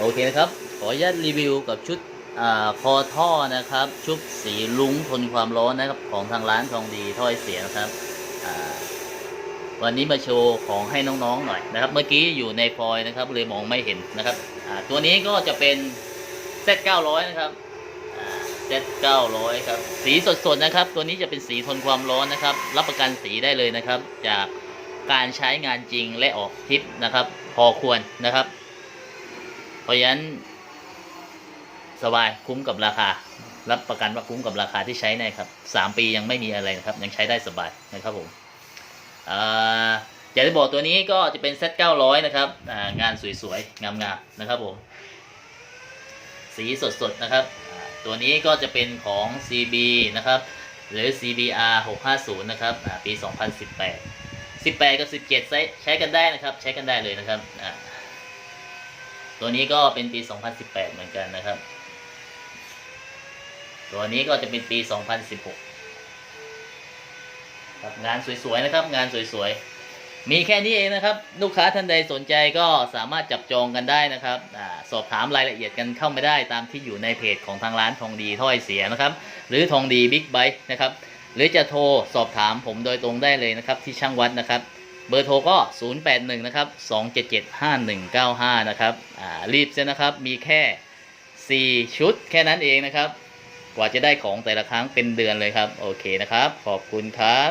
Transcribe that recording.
โอเคนะครับ ขออนุญาตรีวิวกับชุดอคอท่อนะครับ ชุดสีลุ้งทนความร้อนนะครับของทางร้านทองดีถ้อยเสียนะครับวันนี้มาโชว์ของให้น้องๆหน่อยนะครับ เมื่อกี้อยู่ในฟอยนะครับเลยมองไม่เห็นนะครับตัวนี้ก็จะเป็น Z900 นะครับอ่า Z900 ครับสีสดๆนะครับ ตัวนี้จะเป็นสีทนความร้อนนะครับ รับประกันสีได้เลยนะครับ จากการใช้งานจริงและออกทริปนะครับ พอควรนะครับ ราะฉะนั้น สบายคุ้มกับราคา รับประกันว่าคุ้มกับราคาที่ใช้แน่ครับสามปียังไม่มีอะไรนะครับ ยังใช้ได้สบายนะครับผมอ่าอยากจะบอกตัวนี้ก็จะเป็น Z 900นะครับงานสวยๆ งามๆนะครับผม สีสดๆนะครับ ตัวนี้ก็จะเป็นของ CB นะครับหรือ CBR 650 นะครับอ่าปี 2018 18 กับ 17 ใช้ใช้กันได้นะครับ ใช้กันได้เลยนะครับ ตัวนี้ก็เป็นปี 2018 เหมือนกันนะครับ ตัวนี้ก็จะเป็นปี 2016ครับงานสวยๆนะครับ งานสวยๆ มีแค่นี้เองนะครับ ลูกค้าท่านใดสนใจก็สามารถจับจองกันได้นะครับอาสอบถามรายละเอียดกันเข้าไม่ได้ตามที่อยู่ในเพจของทางร้านทองดีถ้อยเสียนะครับ หรือทองดีบิ๊กไบค์นะครับ หรือจะโทรสอบถามผมโดยตรงได้เลยนะครับที่ช่างวัดนะครับ เบอร์โทรก็ 081 นะครับ 277 5195 นะครับ อ่า รีบเสียนะครับ มีแค่ 4 ชุดแค่นั้นเองนะครับ กว่าจะได้ของแต่ละครั้งเป็นเดือนเลยครับ โอเคนะครับ ขอบคุณครับ